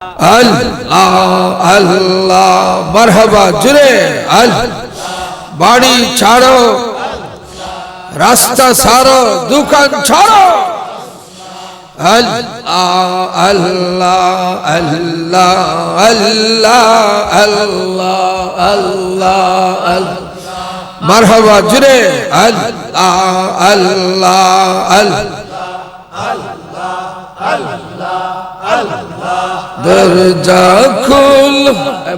আল্লাহ আল্লাহ, মারহাবা, জুড়ে আল। বাড়ি ছাড়ো, রাস্তা ছাড়ো দোকান ছাড়ো। আল্লাহ আল্লাহ আল্লাহ আল্লাহ আল্লাহ আল্লাহ। আল্লাহ মারহাবা, জুড়ে আল্লাহ আল্লাহ আল্লাহ। দরজা খুল।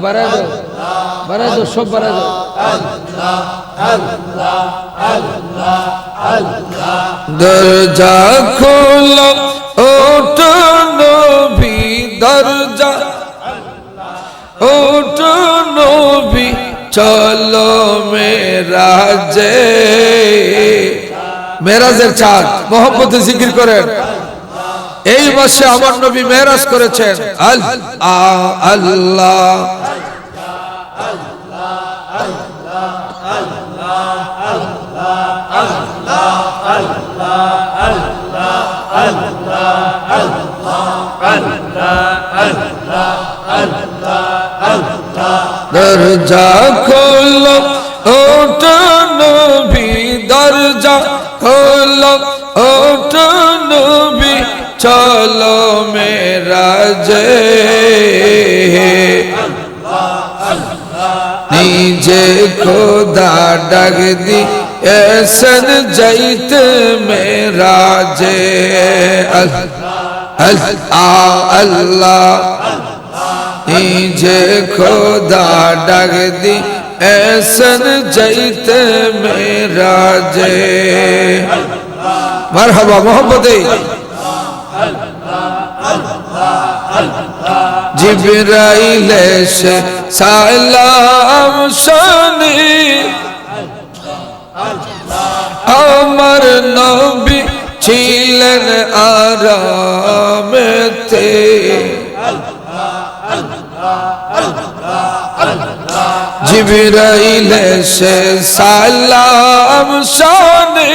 বাড়া দাও বাড়া দাও, সব দরজা খুল দরজা। নবী, চলো মেরাজে। মেরাজের চাঁদ মোহাম্মদ জিকির করেন। এই মাসে আমার নবী মেরাজ করেছেন আল্লাহ দরজা চলো মেরাজে নিজে খোদা ডাক দি এসন যাইত মেরাজে আল্লাহ আল্লাহ। নিজে খোদা ডাক দি এসন যাইত মেরাজে মারহাবা মোহাম্মদে জিবরাইল এসে সালাম শুনি। আমার নবী ছিলেন আরামেতে। জিবরাইল এসে সালাম শুনি।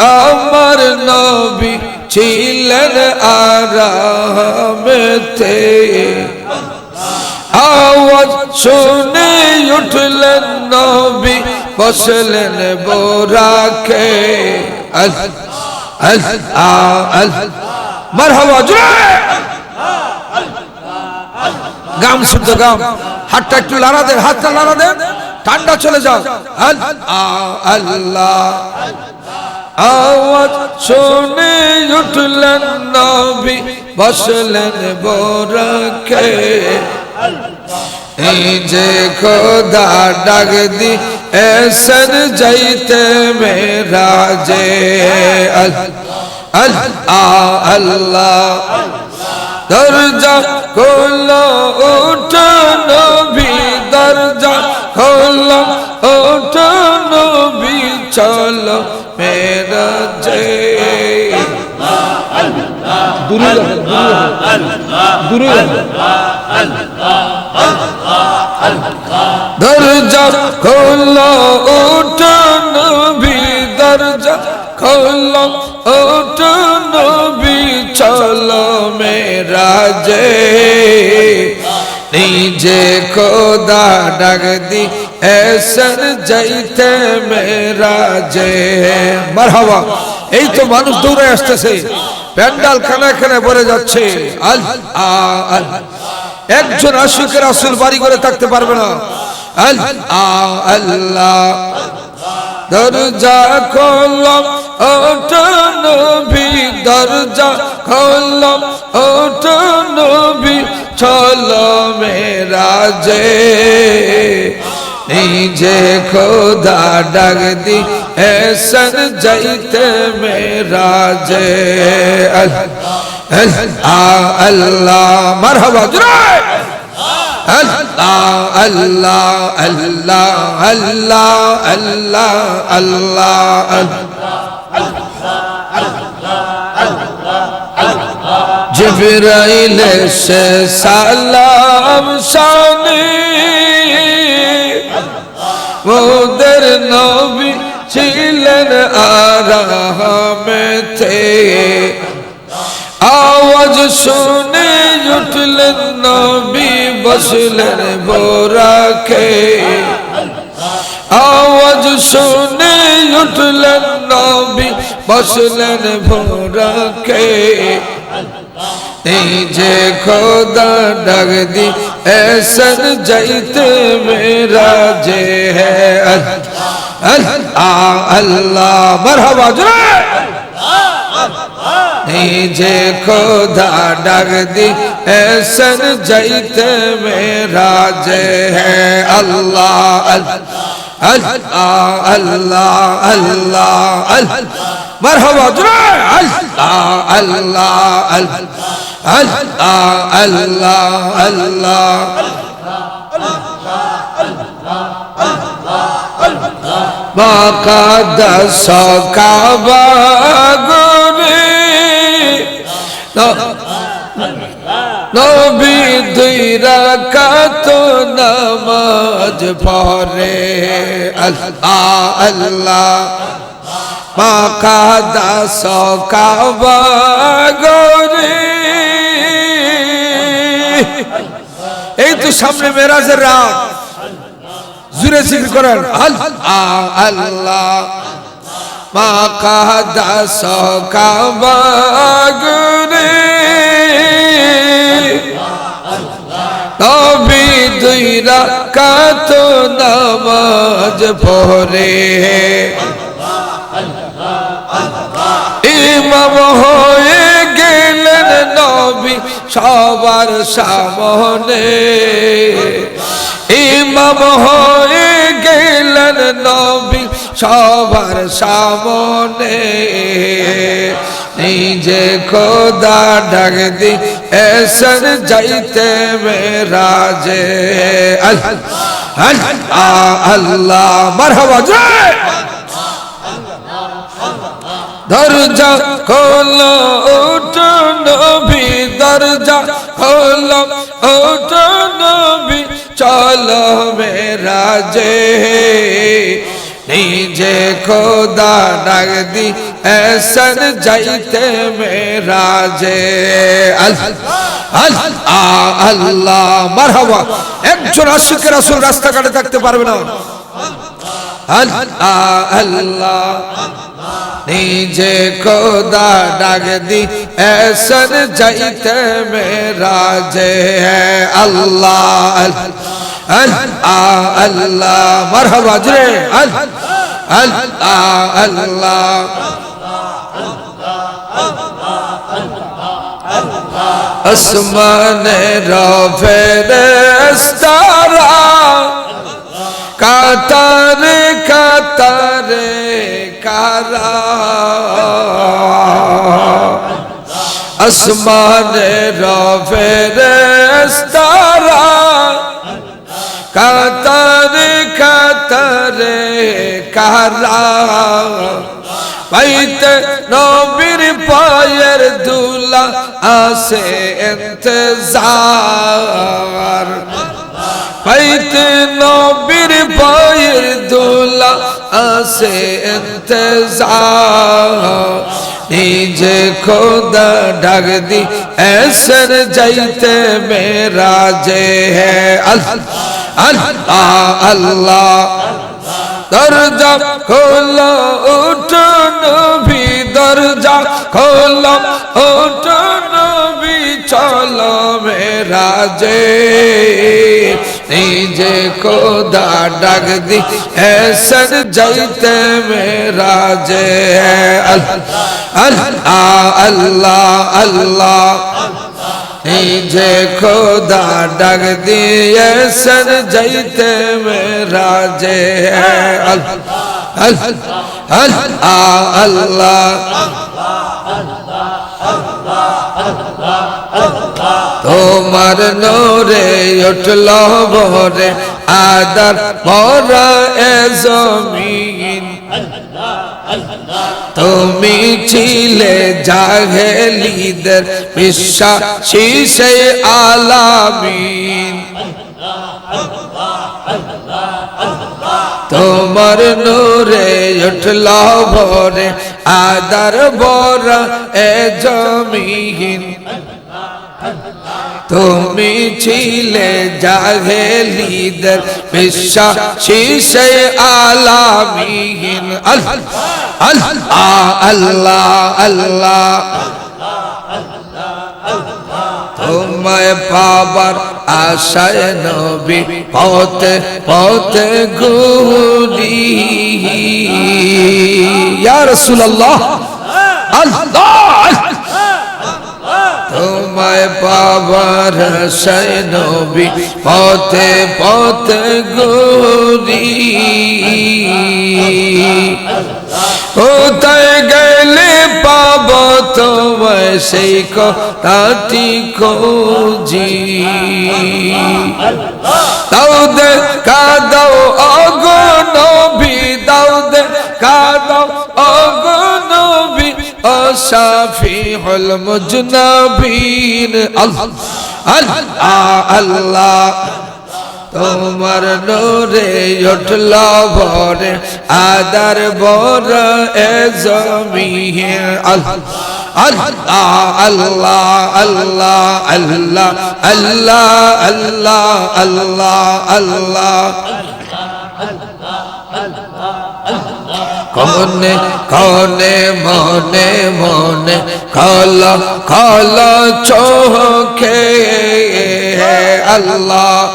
আমার নবী ছিলেন আরামেতে। আওয়াজ শুনে উঠলেন নবী, বসলেন বোরাকে। আল আল আল মারহাবা জুড়ে গাম শুদ্ধ, গাম। হাতটা একটু লাড়া দেন, হাতটা লাড়া দেন। ঠান্ডা চলে যাও। আল্লাহ। আওয়াজ শুনে উঠলেন নবী, বসলেন বোরকে। এই যে খোদা ডাক দি এসন যাইতে মেরা যে আল্লাহ। দরজা খোলো উঠ নবী, দরজা খোলো উঠ নবী, চলো দরজা খোলো উঠ নবী, দরজা খোলো উঠ নবী, চলো মেরা যে নিজে খোদা ডাক দি এসন যাইতে মেরা যে। মারহাবা। এই তো মানুষ দৌড়ে আসতেছে। প্যান্ডাল খানা খানা পড়ে যাচ্ছে। আল আল। একজন আশুকের আসল বাড়ি করে থাকতে পারবে না। আল আল্লাহ দরজা খোলম ওঠ নবী, দরজা খোলম ওঠ নবী, চলো মেরা যে। নিজে খোদা ডাক দি এসন যাইতে মেরা যে আল্লাহ, মারহাবা জুড়ে আল্লাহ আল্লাহ আল্লাহ আল্লাহ আল্লাহ আল্লাহ। জিবরাইল সে সালাম শানি। ওদের নবী ছিলেন আরামেতে আওয়াজ শুনে উঠলেন নবী, বসলেন বোরাকে। আওয়াজ শুনে উঠলেন নবী, বসলেন ভোরাকে এই যে খোদা ডাক দি এসন যাইতে মেরা যে হ্যাঁ আল্লাহ মরহবা, জোরে। এই যে খোদা ডাক দি এসন যাইতে মেরা যে হ্যাঁ আল্লাহ আল্লাহ আল্লাহ আল্লাহ আল্লাহ, মরহবা, জোরে। আল্লাহ আল্লাহ আল্লাহ। الله الله الله ما قدس كعبة নবী দুই রাকাত নামাজ পড়ে আল্লাহ আল্লাহ পাকা দাস কাবা গরে এই তো সামনে মেরাজের রাত। জুড়ে জিকির করেন আল্লাহ গরে তবে দুই রাকাত নামাজ পড়ে। ইমাম হয়ে গেলেন নবী সবার সামনে। ইমাম হয়ে গেলেন নবী সবার সামনে। নিজে খোদা ডাক দি, এসন যাইতে মেরাজে। আল্লাহ আল্লাহ মারহাবা জয় দরজা খোলো, ওঠো নবী, দরজা খোলো, ওঠো নবী, চলো মেরাজে নিজে খোদা ডাক দি, এসন যাইতে মেরাজে আল্লাহ আল্লাহ, মারহাবা। একজন আশিক রাসূল রাস্তাঘাটে থাকতে পারবে না। আল্লাহ আল্লাহ। নিজে খোদা ডাক দি এসন যাইতে মেরা যে আল্লাহ আল্লাহ আল্লাহ মরহবা জরে আল্লাহ আল্লাহ আসমানে রফেরেস্তারা কাতারে কাতারে কারা আসমানে রফেরেস্তারা কাতারে কাতারে কারা পাইতে নবীর পায়ের দুলা আসে ইন্তজার পাইতে নবীর পায়ের দুলা আসে ইন্তজার। নিজে খোদা ডাক দি, এসর যাইতে মেরা যে আল্লাহ আল্লাহ আল্লাহ। দরজা খোলো, উঠো নবী, দরজা খোলো, উঠো নবী, চলো মেরা যে। নিজে খোদা ডাক দি এসর যাইতে মেরা যে আল্লাহ আল্লাহ আল্লাহ নিজে খোদা ডাক দিয়ে সর যাইতে মেরা যে আল্লাহ আল্লাহ তোমার নোরে উঠল ভরে আদার মরা এ জমিন। তুমি ছিলে জাহেলিদের বিশ্বাসী সে আলামিন। তোমার নূরে উঠল ভরে, আদার বরা এ জমিন তুমি ছিলে জাহেলিদের বিশ্বাসী, সে আলামিন আল্লাহ আল্লাহ আল্লাহ। তোমায় পাবার আশায় নবী পথে পথে গুলি ইয়া রাসূলুল্লাহ। আল্লাহ তোমায় পাবার আশায় নবী পথে পথে গুলি কোথায় গেলে পাব তোমায় সেই কথাটি খোঁজি। দাও দে কাদাও অগনবী দাও দে কাদাও অগনবী অশাফিউল মুজনাবিন। আল্লাহ আল্লাহ তোমার নোরে উঠল ভরে, আদার বর এ জমিহে আল্লাহ আল্লাহ আল্লাহ আল্লাহ আল্লাহ আল্লাহ আল্লাহ আল্লাহ কনে কনে, মনে মনে, কল কল চোখে আল্লাহ।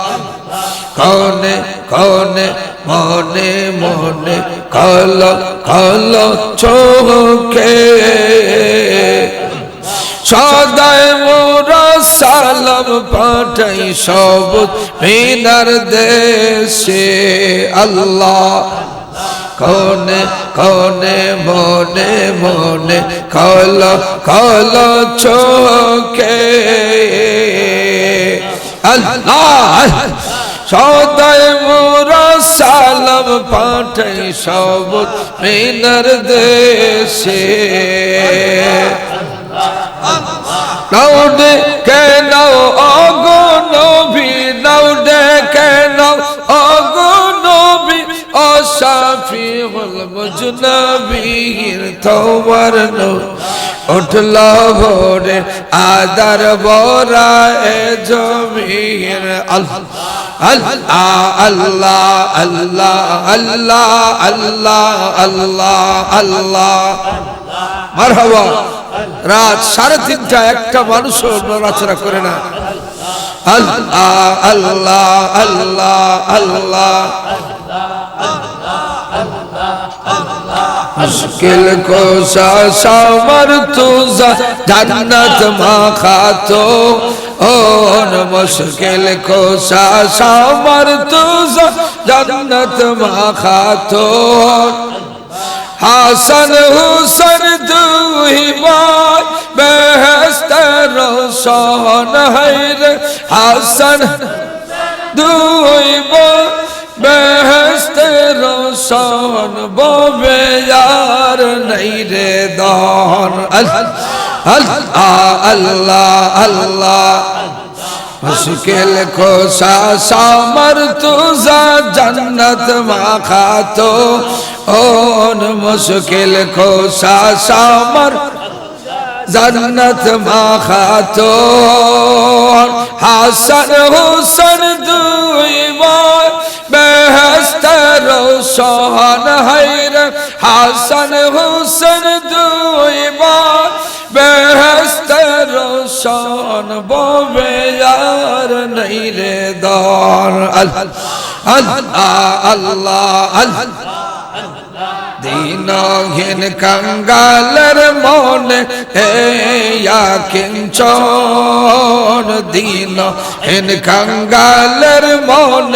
কনে কনে, মনে মনে কল কল চোখে। সদায় মোরা সালাম পাঠাই সবুজ মিনার দেশে। আল্লাহ কনে কনে, মনে মনে কল কল চোখে। আল্লাহ সদায় মোরা সালাম পাঠাই সবুজ মিনার দেশে। নাউডে কেন অগো নবী নাউডে কেন অগো নবী অশাফিউল মুজনবীর তোমার নো উঠল ভোরে আদার বরা এ জমির আল্লাহ আল্লাহ আল্লাহ আল্লাহ আল্লাহ আল্লাহ আল্লাহ আল্লাহ মারহাবা রাত সাড়ে তিনটা একটা মানুষও নড়াচড়া করে না আল্লাহ আল্লাহ আল্লাহ আল্লাহ مشکل کو سا ساور تو جنت ماں और मुश्किल को सामर तुझा जन्नत मा खातो হাসান হুসন দুই ভাই বেহেস্ত রোশন হৈর হাসান দুই ভাই বেহেস্ত রোশন ববে यार नहीं রে দন আল্লাহ अल्लाह अल्लाह अल्लाह मुश्किल को सामर तुझा जन्नत माखा तो ओन मुश्किल को सामर जन्नत माखा तो হাসান হোসেন দুই মন বেহস্তর সহন হাইর হাসান হোসেন দুই মন شان بوے یار نہیں رے دار۔ اللہ اللہ اللہ۔ দিনহীন কঙ্গালের মন এয়া কিঞ্চন দিনহীন কঙ্গালের মন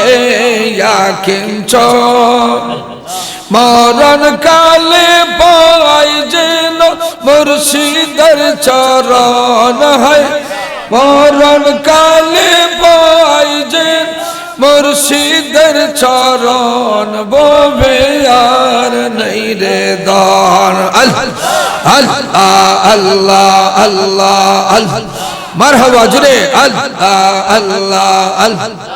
এয়া কিঞ্চন মরণ কালে পাই মুর্শিদের চরণ হয়। মরণ কালে পাই যেন মুর্শিদের চরণ, ববে আর নেই রে দন আল্লাহ আল্লাহ আল্লাহ আল্লাহ মারহাবা, জুড়ে। আল্লাহ আল্লাহ আল্লাহ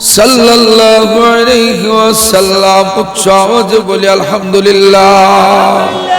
সাল্লাল্লাহু আলাইহি ওয়াসাল্লাম আওয়াজে বলি আলহামদুলিল্লাহ।